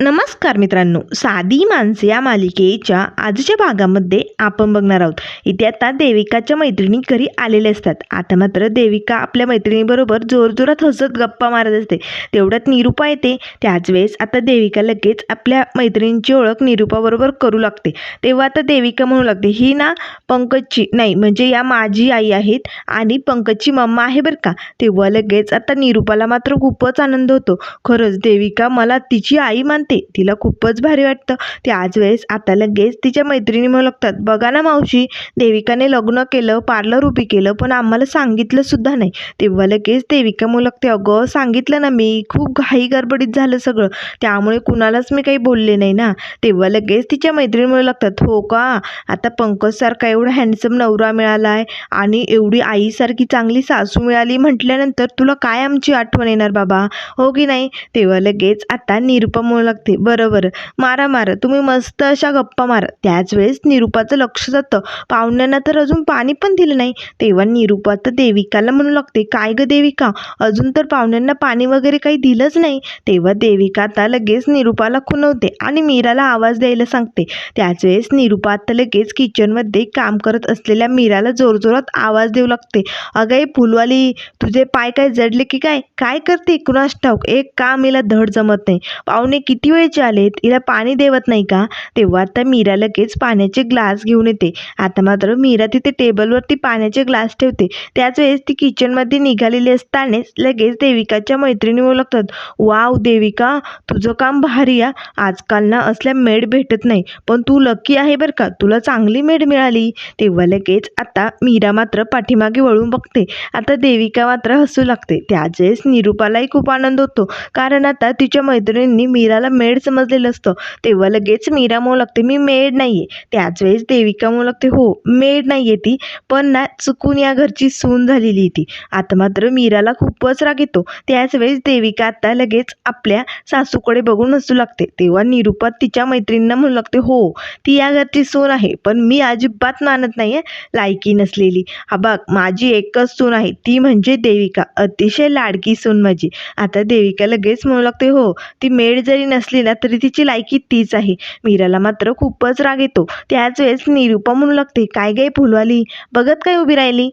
नमस्कार मित्रांनो. साधी माणसे या मालिकेच्या आजच्या भागामध्ये आपण बघणार आहोत. इथे आता देविकाच्या मैत्रिणी घरी आलेल्या असतात. आता मात्र देविका आपल्या मैत्रिणीबरोबर जोरजोरात हसत गप्पा मारत असते. तेवढ्यात निरूपा येते. त्याच वेळेस आता देविका लगेच आपल्या मैत्रिणींची ओळख निरूपाबरोबर करू लागते. तेव्हा आता देविका म्हणू लागते ही ना पंकजची नाही म्हणजे या माझी आई आहेत आणि पंकजची मम्मा आहे बरं का. तेव्हा लगेच आता निरूपाला मात्र खूपच आनंद होतो. खरंच देविका मला तिची आई मानते तिला खूपच भारी वाटतं. त्याच वेळेस आता लगेच तिच्या मैत्रिणी मुलगतात लागतात बघा ना मावशी देविकाने लग्न केलं पार्लर उभी केलं पण आम्हाला सांगितलं सुद्धा नाही. तेव्हा लगेच देविका मुलगते लागते अगं सांगितलं ना मी खूप घाई गडबडीत झालं सगळं त्यामुळे कुणालाच मी काही बोलले नाही ना. तेव्हा लगेच तिच्या मैत्रिणी मुलगतात लागतात हो का? आता पंकजसारखा एवढा हँडसम नवरा मिळाला आहे आणि एवढी आईसारखी चांगली सासू मिळाली म्हटल्यानंतर तुला काय आमची आठवण येणार बाबा? हो की नाही? तेव्हा लगेच आता निरुपा मुलग लागते बरं बरं मारा मारा. तुम्ही मस्त अशा गप्पा मारा. त्याच वेळेस निरुपाचं लक्ष जातं. पाहुण्यांना तर अजून पाणी पण दिलं नाही. तेव्हा निरुपा तर देविकाला म्हणू लागते काय ग देविका? अजून तर पाहुण्यांना पाणी वगैरे काही दिलंच नाही. तेव्हा देविका आता लगेच निरुपाला खुनवते आणि मीराला आवाज द्यायला सांगते. त्याच वेळेस निरुपा आता लगेच किचनमध्ये काम करत असलेल्या मीराला जोरजोरात आवाज देऊ लागते. अगं ए फुलवाली तुझे पाय काय जडले की काय? काय करते? कुणास ठाऊक? एक काम हिला धड जमत नाही. पाहुणे किती वेळचे आलेत हिला पाणी देवत नाही का? तेव्हा आता मीरा लगेच पाण्याचे ग्लास घेऊन येते. आता मात्र मीरा तिथे टेबलवरती पाण्याचे ग्लास ठेवते. त्याच वेळेस ती किचनमध्ये निघालेली असतानाच लगेच देविकाच्या मैत्रिणी ओळखतात. वाव देविका तुझं काम भारी या आजकाल ना असल्या मेड भेटत नाही. पण तू लकी आहे बरं का? तुला चांगली मेड मिळाली. तेव्हा लगेच आता मीरा मात्र पाठीमागे वळून बघते. आता देविका मात्र हसू लागते. त्याच वेळेस निरूपालाही खूप आनंद होतो. कारण आता तिच्या मैत्रिणींनी मीराला मेड समजलेलं असतं. तेव्हा लगेच मीरा म्हणू लागते मी मेड नाही आहे त्याच वेळेस देविका म्हणू लागते हो मेड नाही आहे ती पण ना चुकून या घरची सून झालेली आहे ती. आता मात्र मीराला खूपच राग येतो. त्याच वेळेस देविका आता लगेच आपल्या सासूकडे बघून हसू लागते. तेव्हा निरुपात तिच्या मैत्रिणींना म्हणू लागते हो ती या घरची सून आहे पण मी अजिबात मानत नाही आहे लायकी नसलेली. हा बघ माझी एकच सून आहे ती म्हणजे देविका अतिशय लाडकी सून माझी. आता देविका लगेच म्हणू लागते हो ती मेड जरी नसली ना तरी तिची लायकी तीच आहे. मीराला मात्र खूपच राग येतो. त्याच वेळेस निरूपा म्हणू लागते काय गाय फुलवाली? बघत काय उभी राहिली?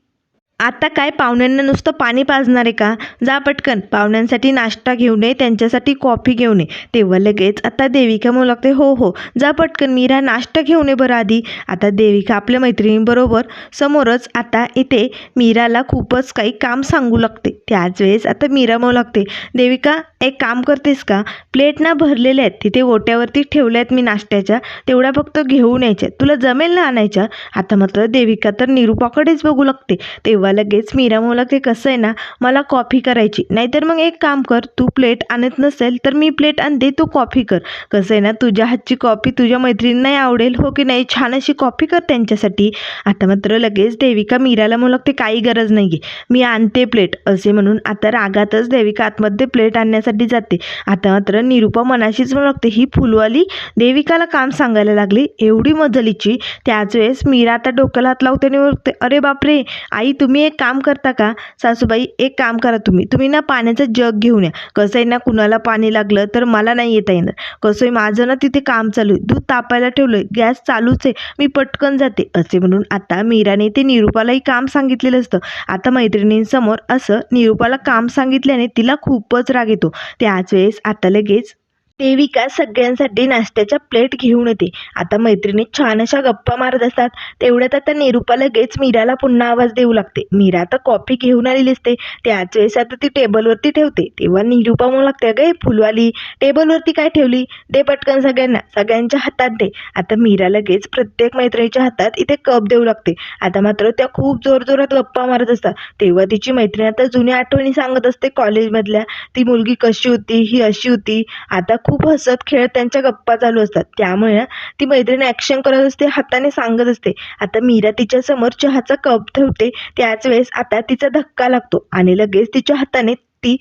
आता काय पाहुण्यांना नुसतं पाणी पाजणार आहे का? जा पटकन पाहुण्यांसाठी नाश्ता घेऊन ये त्यांच्यासाठी कॉफी घेऊन ये. तेव्हा लगेच आता देविका म्हणू लागते हो हो जा पटकन मीरा नाश्ता घेऊन ये बरं आधी. आता देविका आपल्या मैत्रिणीबरोबर समोरच आता इथे मीराला खूपच काही काम सांगू लागते. त्याच वेळेस आता मीरा म्हणू लागते देविका एक काम करतेस का? प्लेट ना भरलेल्या आहेत. तिथे ओट्यावरती ठेवल्या आहेत मी नाश्त्याच्या. तेवढ्या फक्त घेऊन यायच्या. तुला जमेल ना आणायच्या? आता मात्र देविका तर निरूपाकडेच बघू लागते. तेव्हा लगेच. मीरा म्हणू लागते कसं आहे ना मला कॉफी करायची. नाहीतर मग एक काम कर तू प्लेट आणत नसेल तर मी प्लेट आणते तू कॉफी कर. कसं आहे ना तुझ्या हातची कॉफी तुझ्या मैत्रिणींनाही आवडेल हो की नाही? छान अशी कॉफी कर त्यांच्यासाठी. आता मात्र लगेच देविका मीराला म्हणू लागते काही गरज नाही आहे मी आणते प्लेट असे म्हणून आता रागातच देविका आतमध्ये प्लेट आणण्यासाठी जाते. आता मात्र निरूपा मनाशीच म्हणू लागते ही फुलवाली देविकाला काम सांगायला लागली. एवढी मजलीची. त्याच वेळेस मीरा आता डोक्याला हात लावते आणि म्हणते अरे बापरे आई तुम्ही एक काम करता का? सासूबाई एक काम करा तुम्ही. तुम्ही ना पाण्याचं जग घेऊन या. कसं आहे ना कुणाला पाणी लागलं तर मला नाही येता येणार. कसं आहे माझं ना तिथे काम चालू आहे. दूध तापायला ठेवलं आहे गॅस चालूच आहे. मी पटकन जाते. असे म्हणून आता मीराने ते निरूपालाही काम सांगितलेलं असतं. आता मैत्रिणींसमोर असं निरूपाला काम सांगितल्याने तिला खूपच राग येतो. त्याच वेळेस आता लगेच देविका सगळ्यांसाठी नाश्त्याच्या प्लेट घेऊन येते. आता मैत्रिणी छान अशा गप्पा मारत असतात. तेवढ्यात आता निरूपा लगेच मीराला पुन्हा आवाज देऊ लागते. मीरा आता कॉफी घेऊन आलेली असते. त्याच वेळेस आता ती टेबलवरती ठेवते. तेव्हा निरूपा म्हणू लागते अगं फुलवाली टेबलवरती काय ठेवली? दे पटकन सगळ्यांना. सगळ्यांच्या हातात दे. आता मीरा लगेच प्रत्येक मैत्रिणीच्या हातात इथे कप देऊ लागते. आता मात्र त्या खूप जोरजोरात गप्पा मारत असतात. तेव्हा तिची मैत्रीण आता जुन्या आठवणी सांगत असते कॉलेजमधल्या. ती मुलगी कशी होती? ही अशी होती. आता खूप हसत खेळत त्यांच्या गप्पा चालू असतात. त्यामुळे ती मैत्रीण ॲक्शन करत असते हाताने सांगत असते. आता मीरा तिच्या समोर चहाचा कप ठेवते त्याच वेळेस आता तिचा धक्का लागतो आणि लगेच तिच्या हाताने ती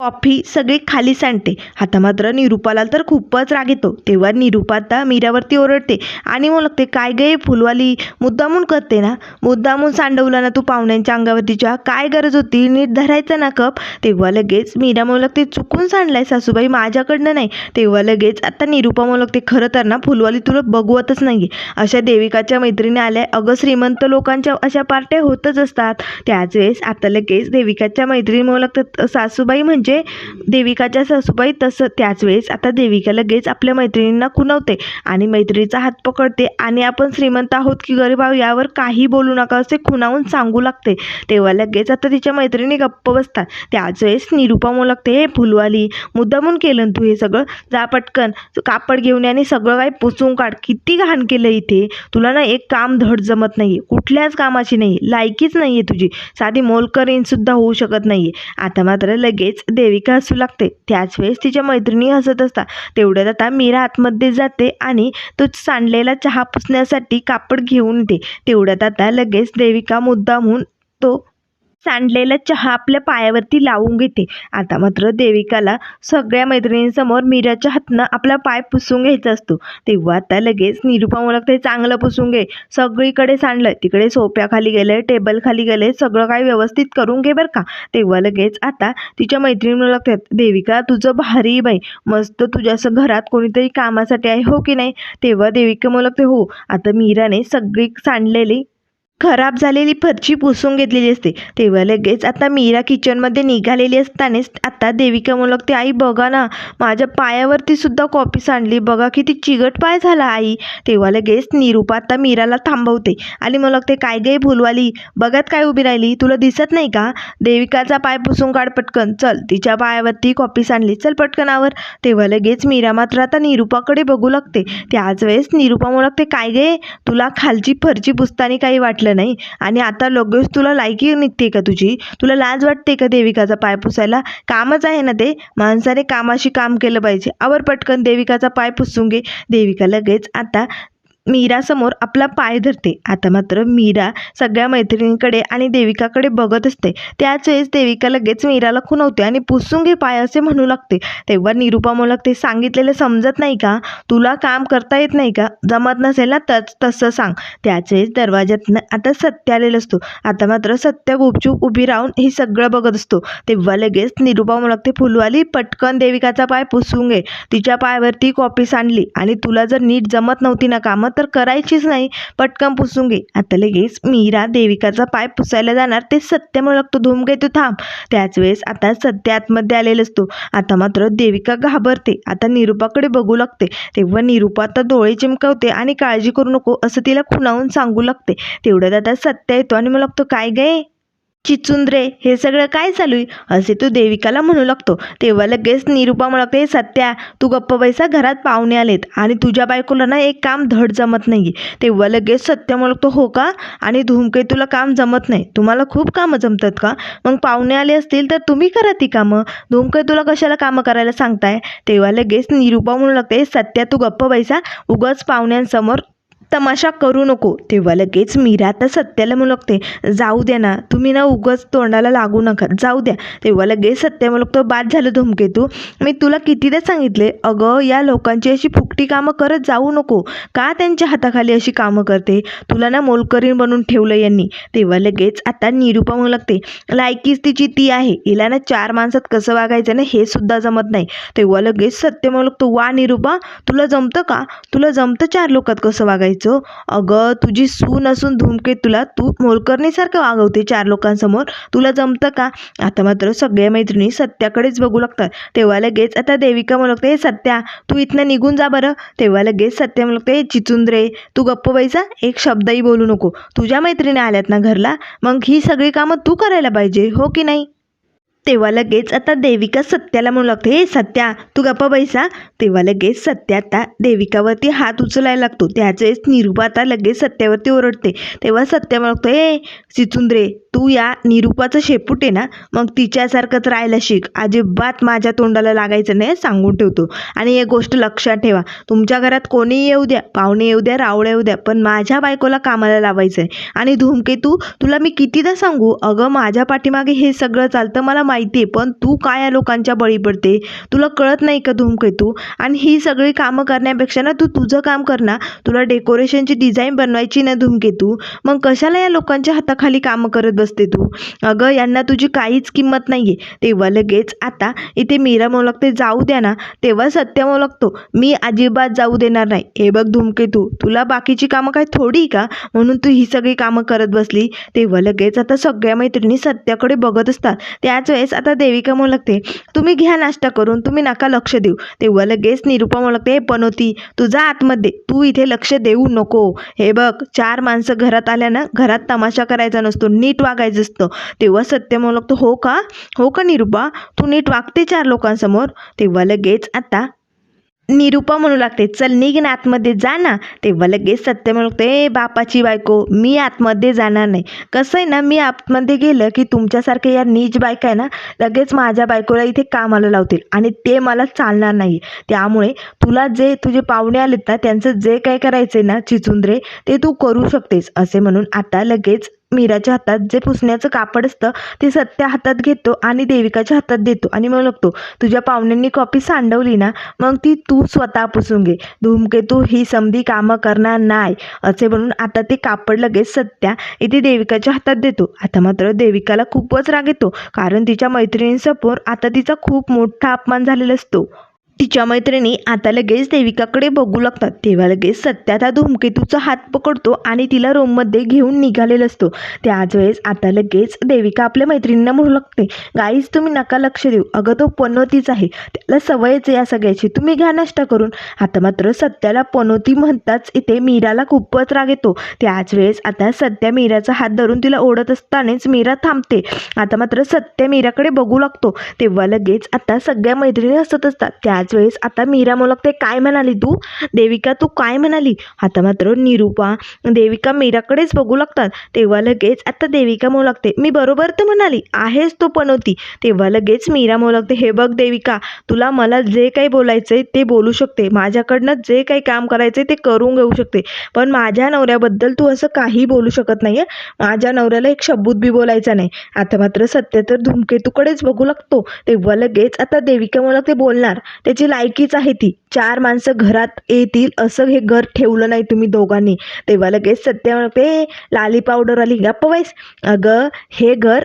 कॉफी सगळी खाली सांडते. आता मात्र निरूपाला तर खूपच राग येतो. तेव्हा निरूपा आता मीरावरती ओरडते. आणि मग लागते काय गे फुलवाली? मुद्दामून करते ना? मुद्दामून सांडवला ना तू पाहुण्यांच्या अंगावरतीच्या काय गरज होती? नीट धरायचं ना कप? तेव्हा लगेच मीरा मग लागते चुकून सांडलाय सासूबाई माझ्याकडनं नाही. तेव्हा लगेच आता निरूपा मग लागते खरं तर ना फुलवाली तुला बघवतच नाही अशा देविकाच्या मैत्रिणी आल्या. अगं श्रीमंत लोकांच्या अशा पार्ट्या होतच असतात. त्याच वेळेस आता लगेच देविकाच्या मैत्रिणी मग लागतात सासूबाई म्हणजे म्हणजे देविकाच्या सासूबाई तसं त्याच वेळेस आता देविका लगेच आपल्या मैत्रिणींना खुणवते आणि मैत्रिणीचा हात पकडते आणि आपण श्रीमंत आहोत की गरीब आहोत यावर काही बोलू नका असे खुणावून सांगू लागते. तेव्हा लगेच आता तिच्या मैत्रिणी गप्प बसतात. त्याच वेळेस निरूपा म्हणू लागते हे फुलवाली मुद्दामून केलं तू हे सगळं? जा पटकन कापड घेऊन आणि सगळं काही पुसून काढ. किती घाण केलं इथे. तुला ना एक काम धड जमत नाही कुठल्याच कामाची नाही लायकीच नाही आहे तुझी. साधी मोलकरीण सुद्धा होऊ शकत नाही आता मात्र लगेच देविका हसू लागते. त्याच वेळेस तिच्या मैत्रिणी हसत असतात. तेवढ्यात आता मीरा आतमध्ये जाते आणि तो सांडलेला चहा पुसण्यासाठी कापड घेऊन येते. तेवढ्यात आता लगेच देविका मुद्दामहून तो सांडलेला चहा आपल्या पायावरती लावून घेते. आता मात्र देविकाला सगळ्या मैत्रिणींसमोर मीराच्या हातनं आपला पाय पुसून घ्यायचा असतो. तेव्हा आता लगेच निरुपा लागते चांगलं पुसून घे. सगळीकडे सांडलं तिकडे सोप्याखाली गेलंय टेबल खाली गेलंय सगळं काही व्यवस्थित करून घे बरं का. तेव्हा लगेच आता तिच्या मैत्रिणी ओळखतात देविका तुझं भारी बाई. मस्त तुझ्या असं घरात कोणीतरी कामासाठी आहे हो की नाही? तेव्हा देविका ओळखते हो. आता मीराने सगळी सांडलेली खराब झालेली फरची पुसून घेतलेली असते. तेव्हा लगेच आता मीरा किचनमध्ये निघालेली असतानाच आता देविका म्हणू लागते आई बघा ना माझ्या पायावरती सुद्धा कॉपी सांडली. बघा किती चिगट पाय झाला आई. तेव्हा लगेच निरूपा आता मीराला थांबवते आणि मला लागते काय गे भुलवाली? बघत काय उभी राहिली? तुला दिसत नाही का? देविकाचा पाय पुसून काढ पटकन. चल तिच्या पायावरती कॉपी सांडली. चल पटकनावर तेव्हा लगेच मीरा मात्र आता निरूपाकडे बघू लागते. त्याच वेळेस निरूपा म्हणू लागते काय गे तुला खालची फरची पुसताना काही वाटलं नाही. आणि आता लगेच तुला लायकी निघते का तुझी? तुला लाज वाटते का देविकाचा पाय पुसायला? कामच आहे ना ते. माणसाने कामाशी काम केलं पाहिजे. आवर पटकन देविकाचा पाय पुसून घे. देविका लगेच आता मीरासमोर आपला पाय धरते. आता मात्र मीरा सगळ्या मैत्रिणींकडे आणि देविकाकडे बघत असते. त्याच वेळेस देविका लगेच मीराला खुनवते आणि पुसून घे पाय असे म्हणू लागते. तेव्हा निरुपा म्हणू लागते सांगितलेलं समजत नाही का? तुला काम करता येत नाही का? जमत नसेल ना तच तसं सांग. त्याच वेळेस दरवाज्यातनं आता सत्य आलेलं असतो. आता मात्र सत्य गुपचूप उभी राहून हे सगळं बघत असतो. तेव्हा लगेच निरुपा म्हणू लागते फुलवाली पटकन देविकाचा पाय पुसून घे. तिच्या पायावरती कॉपी सांडली आणि तुला जर नीट जमत नव्हती ना कामं तर करायचीच नाही. पटकन पुसून घे. आता लगेच मीरा देविकाचा पाय पुसायला जाणार. ते सत्य म्हणू लागतो धूम घे तू थांब. त्याच वेळेस आता सत्य आतमध्ये आलेलं असतो. आता मात्र देविका घाबरते. आता निरूपाकडे बघू लागते. तेव्हा निरूपा आता डोळे चिमकवते आणि काळजी करू नको असं तिला खुणावून सांगू लागते. तेवढ्यात आता सत्य येतो आणि मग लागतो काय गे चिचुंद्रे हे सगळं काय चालू आहे? असे तू देविकाला म्हणू लागतो. तेव्हा लगेच निरूपा म्हणते सत्या तू गप्प बैसा घरात पाहुणे आलेत आणि तुझ्या बायकोला ना एक काम धड जमत नाही तेव्हा लगेच सत्य म्हणतो हो का? आणि धुमके तुला काम जमत नाही. तुम्हाला खूप कामं जमतात का? मग पाहुणे आले असतील तर तुम्ही करा ती कामं. धुमके तुला कशाला कामं करायला सांगताय? तेव्हा लगेच निरूपा म्हणू लागते सत्या तू गप्प बैसा. उगाच पाहुण्यांसमोर तमाशा करू नको. तेव्हा लगेच मीरा आता सत्याला मुलगते. जाऊ द्या ना तुम्ही ना उगच तोंडाला लागू नका. जाऊ द्या. तेव्हा लगेच सत्य मुलगतो बाद झालं धूमकेतू. मी तुला कितीदा सांगितले अगं या लोकांची अशी फुकटी कामं करत जाऊ नको. का त्यांच्या हाताखाली अशी कामं करते? तुला ना मोलकरीण बनून ठेवलं यांनी. तेव्हा लगेच आता निरूपा मुलगते. लायकीच तिची ती आहे. हिला ना चार माणसात कसं वागायचं ना हे सुद्धा जमत नाही. तेव्हा लगेच सत्य मुलगतो वा निरूपा तुला जमतं का? तुला जमतं चार लोकात कसं वागायचं? अगं तुझी सून असून धुमके तुला तू मोलकरणीसारखं वागवते चार लोकांसमोर. तुला जमतं का? आता मात्र सगळ्या मैत्रिणी सत्याकडेच बघू लागतात. तेव्हा लगेच आता देविका म्हणते हे सत्या तू इथनं निघून जा बरं. तेव्हा लगेच सत्या म्हणते चिचुंद्रे तू गप्प बैसा एक शब्दही बोलू नको. तुझ्या मैत्रिणी आल्यात ना घरला? मग ही सगळी कामं तू करायला पाहिजे हो की नाही? तेव्हा लगेच आता देविका सत्याला म्हणू लागते हे सत्या तू गप्पा बैसा. तेव्हा लगेच सत्या आता देविकावरती हात उचलायला लागतो. त्याच वेळेस निरूपा आता लगेच सत्यावरती ओरडते. तेव्हा सत्या म्हणतो ए चिचुंद्रे तू या निरूपाचं शेपूट आहे ना मग तिच्यासारखंच राहायला शिक. अजिबात माझ्या तोंडाला लागायचं नाही सांगून ठेवतो. आणि एक गोष्ट लक्षात ठेवा तुमच्या घरात कोणी येऊ द्या पाहुणे येऊ द्या रावळे येऊ द्या पण माझ्या बायकोला कामाला लावायचं आहे आणि धूमकेतू तुला मी कितीदा सांगू अगं माझ्या पाठीमागे हे सगळं चालतं मला माहिती आहे पण तू काय या लोकांच्या बळी पडते? तुला कळत नाही का धूमकेतू? आणि ही सगळी कामं करण्यापेक्षा ना तू तुझं काम कर ना. तुला डेकोरेशनची डिझाईन बनवायची ना धूमकेतू. मग कशाला या लोकांच्या हाताखाली कामं करत बसते तू? अगं यांना तुझी काहीच किंमत नाही आहे तेव्हा लगेच आता इथे मीरा मोलकते जाऊ द्या ना. तेव्हा सत्य मोलकतो मी अजिबात जाऊ देणार नाही. हे बघ धूमकेतू तुला बाकीची कामं काय थोडी का? म्हणून तू ही सगळी कामं करत बसली. तेव्हा लगेच आता सगळ्या मैत्रिणी सत्याकडे बघत असतात. त्याच वेळेस आता देविका मोलकते तुम्ही घ्या नाश्ता करून तुम्ही नका लक्ष देऊ. तेव्हा लगेच निरुपा मोलकते "हे पनोती तुझा आतमध्ये तू इथे लक्ष देऊ नको. हे बघ चार माणसं घरात आल्या ना घरात तमाशा करायचा नसतो नीट वागायचं असतं. तेव्हा सत्य मोलकतो हो का? हो का निरुपा तू नीट वागते चार लोकांसमोर? तेव्हा लगेच आता निरुपा म्हणू लागते चल निघ ना आतमध्ये जा ना. तेव्हा लगेच सत्य म्हणते ए बापाची बायको मी आतमध्ये जाणार नाही. कसं आहे ना मी आतमध्ये गेलं की तुमच्यासारखे या नीच बायका आहे ना लगेच माझ्या बायकोला इथे कामाला लावतील आणि ते मला चालणार नाही. त्यामुळे तुला जे तुझे पाहुणे आलेत ना त्यांचं जे काय करायचं आहे ना चिचुंद्रे ते तू करू शकतेस असे म्हणून आता लगेच मीराच्या हातात जे पुसण्याचं कापड असतं ते सत्या हातात घेतो आणि देविकाच्या हातात देतो. आणि मग लागतो तुझ्या पाहुण्यांनी कॉपी सांडवली ना मग ती तू स्वतः पुसून घे. धूमकेतू ही समधी कामं करणार नाही असे म्हणून आता ते कापड लगेच सत्या इथे देविकाच्या हातात देतो. आता मात्र देविकाला खूपच राग येतो कारण तिच्या मैत्रिणींसमोर आता तिचा खूप मोठा अपमान झालेला असतो. तिच्या मैत्रिणी आता लगेच देविकाकडे बघू लागतात. तेव्हा लगेच सत्या त्या धूमकेतूचा हात पकडतो आणि तिला रूममध्ये घेऊन निघालेला असतो. त्याच वेळेस आता लगेच देविका आपल्या मैत्रिणींना म्हणू लागते गाईच तुम्ही नका लक्ष देऊ. अगं तो पनोतीच आहे. त्याला सवयच आहे या सगळ्याची. तुम्ही घ्या नाश्ता करून. आता मात्र सत्याला पनोती म्हणताच इथे मीराला खूपच राग येतो. त्याच वेळेस आता सत्या मीराचा हात धरून तिला ओढत असतानाच मीरा थांबते. आता मात्र सत्या मीराकडे बघू लागतो. तेव्हा लगेच आता सगळ्या मैत्रिणी हसत असतात. त्याच वेळेस आता मीरा मोलकते काय म्हणाली तू? देविका तू काय म्हणाली? आता मात्र निरूपा देविका मीराकडेच बघू लागतात. तेव्हा लगेच आता देविका मोलकते मी बरोबर तर म्हणाली आहेच तो पनोती. तेव्हा लगेच मीरा मोलकते हे बघ देविका तुला मला जे काही बोलायचंय ते बोलू शकते. माझ्याकडनं जे काही काम करायचंय ते करून घेऊ शकते. पण माझ्या नवऱ्याबद्दल तू असं काही बोलू शकत नाहीये. माझ्या नवऱ्याला एक शब्द बी बोलायचा नाही. आता मात्र सत्य तर धूमकेतूकडेच बघू लागतो. तेव्हा लगेच आता देविका मला ते बोलणार. त्याची लायकीच आहे ती. चार माणसं घरात येतील असं हे घर ठेवलं नाही तुम्ही दोघांनी. तेव्हा लगेच सत्य म्हणते लाली पावडर आली. गप्प वैस अगं हे घर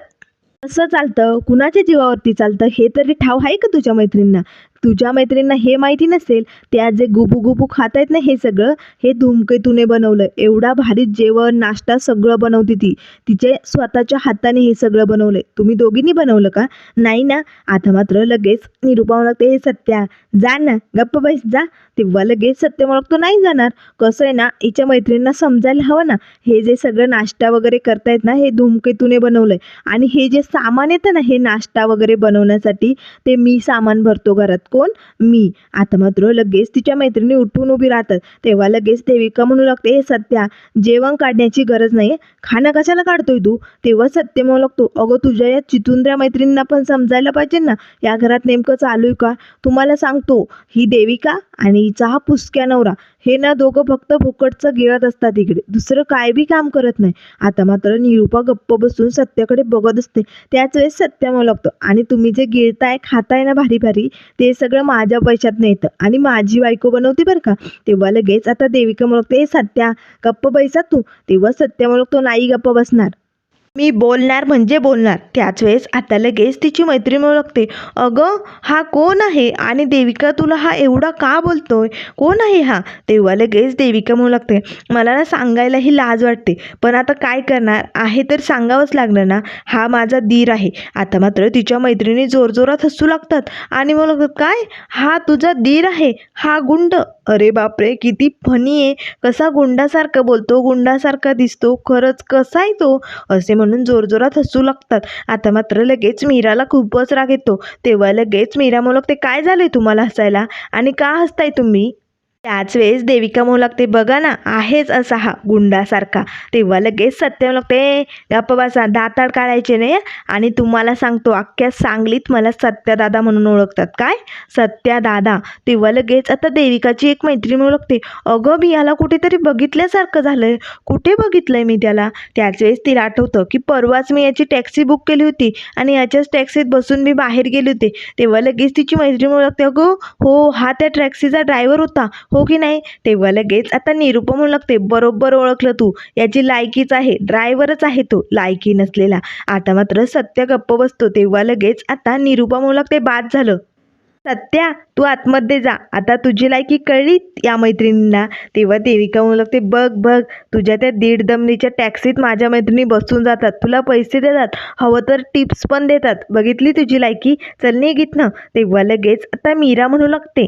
कसं चालतं कुणाच्या जीवावरती चालतं हे तरी ठाव आहे का तुझ्या मैत्रिणींना? तुझ्या मैत्रिणींना हे माहिती नसेल त्या जे गुबू गुबू खात आहेत ना हे सगळं हे धूमकेतूने बनवलं. एवढा भारी जेवण नाश्ता सगळं बनवते ती. तिचे स्वतःच्या हाताने हे सगळं बनवलंय. तुम्ही दोघींनी बनवलं का? नाही ना. आता मात्र लगेच निरूपावं लागते हे सत्या. जा ना. गप्प बैस जा. तेव्हा लगेच सत्य ओळखतो नाही जाणार. कसं आहे ना हिच्या मैत्रिणींना समजायला हवं ना. हे जे सगळं नाश्ता वगैरे करतायत ना हे धूमकेतूने बनवलंय. आणि हे जे सामान येतं ना हे नाश्ता वगैरे बनवण्यासाठी ते मी सामान भरतो घरात. कोण? मी. आता मात्र लगेच तिच्या मैत्रिणी उठून उभी राहतात. तेव्हा लगेच देविका म्हणू लागते हे सत्या जेवण काढण्याची गरज नाही खाणं कशाला काढतोय तू? तेव्हा सत्य म्हणू लागतो अगं तुझ्या या चितुंद्र्या मैत्रिणींना पण समजायला पाहिजे ना. या घरात नेमकं चालू आहे का? तुम्हाला सांगतो ही देविका आणि तिचा हा पुसक्या नवरा. हे ना दोघं फक्त फुकटचं गिळत असतात इकडे. दुसरं काय बी काम करत नाही. आता मात्र निरूपा गप्प बसून सत्याकडे बघत असते. त्याच वेळेस सत्य मला लागतं आणि तुम्ही जे गिळताय खाताय ना भारी भारी ते सगळं माझ्या पैशात येतं. आणि माझी बायको बनवते बरं का. तेव्हा लगेच आता देविका म्हणते सत्या गप्प बैसा तू. तेव्हा सत्या म्हणतो नाही गप्प बसणार. मी बोलणार म्हणजे बोलणार. त्याच वेळेस आता लगेच तिची मैत्रीण ओळखते. अगं हा कोण आहे? आणि देविका तुला हा एवढा का बोलतोय? कोण आहे हा? तेव्हा लगेच देविका म्हणू लागते मला ना सांगायलाही लाज वाटते. पण आता काय करणार? आहे तर सांगावंच लागणार ना? हा माझा दीर आहे. आता मात्र तिच्या मैत्रिणी जोरजोरात हसू लागतात. आणि मग लागतात काय? हा तुझा दीर आहे? हा गुंड? अरे बापरे किती फनी आहे. कसा गुंडासारखा बोलतो गुंडासारखा दिसतो. खरंच कसा आहे तो? असे म्हणून जोरजोरात हसू लागतात. आता मात्र लगेच मीराला खूपच राग येतो. तेव्हा लगेच मीरा म्हणू ते काय आहे तुम्हाला हसायला? आणि का हसताय तुम्ही? त्याच वेळेस देविका म्हणू लागते बघा ना आहेच असा हा गुंडासारखा. तेव्हा लगेच सत्य म्हणू लागते गप्प बसा दाताड काढायचे नाही आणि तुम्हाला सांगतो अख्ख्या सांगलीत मला सत्यदादा म्हणून ओळखतात. काय? सत्यादादा तेव्हा लगेच आता देविकाची एक मैत्रीण ओळखते लागते अगं मी याला कुठेतरी बघितल्यासारखं झालंय. कुठे बघितलंय मी त्याला? त्याच वेळेस तिला आठवतं की परवाच मी याची टॅक्सी बुक केली होती आणि याच्याच टॅक्सीत बसून मी बाहेर गेले होते. तेव्हा लगेच तिची मैत्रीण ओळखते लागते अगं हो हा त्या टॅक्सीचा ड्रायव्हर होता. हो की नाही? तेव्हा लगेच आता निरुपम म्हणू लागते बरोबर ओळखलं तू. याची लायकीच आहे ड्रायव्हरच आहे तो लायकी नसलेला. आता मात्र सत्य गप्प बसतो तेव्हा लगेच आता निरुपम म्हणू लागते बाद झालं. सत्या तू आतमध्ये जा. आता तुझी लायकी कळली या मैत्रिणींना. तेव्हा देविका म्हणू लागते बघ बघ. तुझ्या त्या दीड दमनीच्या टॅक्सीत माझ्या मैत्रिणी बसून जातात. तुला पैसे देतात. हवं तर टिप्स पण देतात. बघितली तुझी लायकी? चल निघित ना तेव्हा लगेच आता मीरा म्हणू लागते.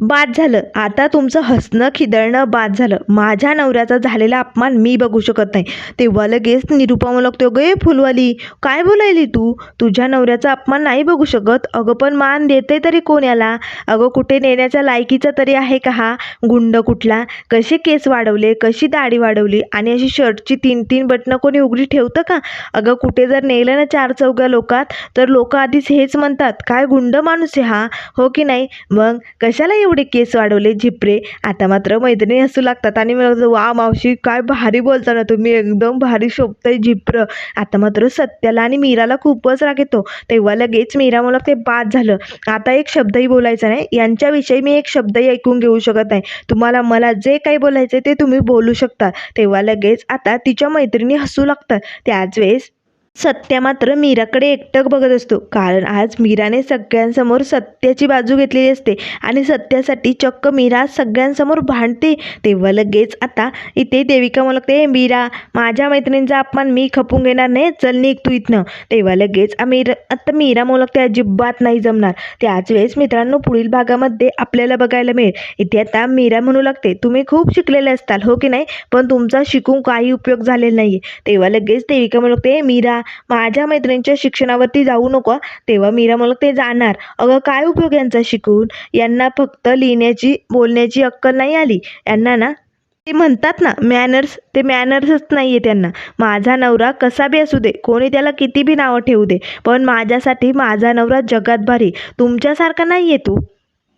बाद झालं. आता तुमचं हसणं खिदळणं बाद झालं. माझ्या नवऱ्याचा झालेला अपमान मी बघू शकत नाही. तेव्हा लगेच निरुपा लागतो गे फुलवाली. काय बोलायली तू? तुझ्या नवऱ्याचा अपमान नाही बघू शकत. अगं पण मान देते तरी कोण याला? अगं कुठे नेण्याच्या लायकीचा तरी आहे का हा? गुंड कुठला? कसे केस वाढवले? कशी दाढी वाढवली? आणि अशी शर्टची तीन तीन बटणं कोणी उघडी ठेवतं का? अगं कुठे जर नेलं ना चार चौघ्या लोकात तर लोक आधीच हेच म्हणतात. काय गुंड माणूस आहे हा? हो की नाही? मग कशाला एवढे केस वाढवले झिपरे. आता मात्र मैत्रिणी हसू लागतात आणि मला वा मावशी काय भारी बोलता ना तुम्ही. एकदम भारी शोभतंय झिप्र. आता मात्र सत्याला आणि मीराला खूपच राग येतो. तेव्हा लगेच मीरा मला ते बाद झालं. आता एक शब्दही बोलायचा नाही. यांच्याविषयी मी एक शब्दही ऐकून घेऊ शकत नाही. तुम्हाला मला जे काही बोलायचं ते तुम्ही बोलू शकता. तेव्हा लगेच आता तिच्या मैत्रिणी हसू लागतात. त्याच वेळेस सत्या मात्र मीराकडे एकटक बघत असतो. कारण आज मीराने सगळ्यांसमोर सत्याची बाजू घेतलेली असते आणि सत्यासाठी चक्क मीरा सगळ्यांसमोर भांडते. तेव्हा लगेच आता इथे देविका मला लागते मीरा माझ्या मैत्रिणींचा अपमान मी खपून घेणार नाही. चल निघ तू इथनं. तेव्हा लगेच मीरा आता मीरा मोलकते लागते अजिबात नाही जमणार. त्याच वेळेस मित्रांनो पुढील भागामध्ये आपल्याला बघायला मिळेल. इथे आता मीरा म्हणू लागते तुम्ही खूप शिकलेले असताल हो की नाही? पण तुमचा शिकून काही उपयोग झालेला नाही तेव्हा लगेच देविका म्हणू लागते मीरा माझ्या मैत्रिणींच्या शिक्षणावरती जाऊ नको तेव्हा मीरा मला ते जाणार. अगं काय उपयोग यांचा शिकून? यांना फक्त लिहिण्याची बोलण्याची अक्कल नाही आली. यांना ना ते म्हणतात ना मॅनर्स ते मॅनर्सच नाही आहे त्यांना. माझा नवरा कसा बी असू दे कोणी त्याला किती बी नावं ठेवू दे पण माझ्यासाठी माझा नवरा जगात भारी. तुमच्यासारखा नाही आहे तू.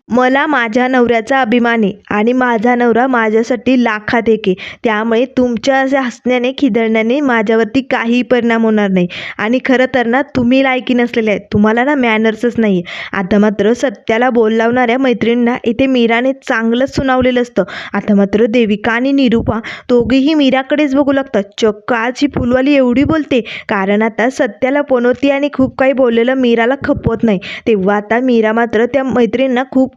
मला माझ्या नवऱ्याचा अभिमान आहे आणि माझा नवरा माझ्यासाठी लाखात एक आहे. त्यामुळे तुमच्या अशा हसण्याने खिदळण्याने माझ्यावरती काही परिणाम होणार नाही. आणि खरं तर ना तुम्ही लायकी नसलेले आहेत. तुम्हाला ना मॅनर्सच नाही आहे आता मात्र सत्याला बोल लावणाऱ्या मैत्रिणींना इथे मीराने चांगलंच सुनावलेलं असतं. आता मात्र देविका आणि निरुपा दोघीही मीराकडेच बघू लागतात. चक्क आज ही फुलवाली एवढी बोलते. कारण आता सत्याला पनोती आणि खूप काही बोललेलं मीराला खपवत नाही. तेव्हा आता मीरा मात्र त्या मैत्रिणींना खूप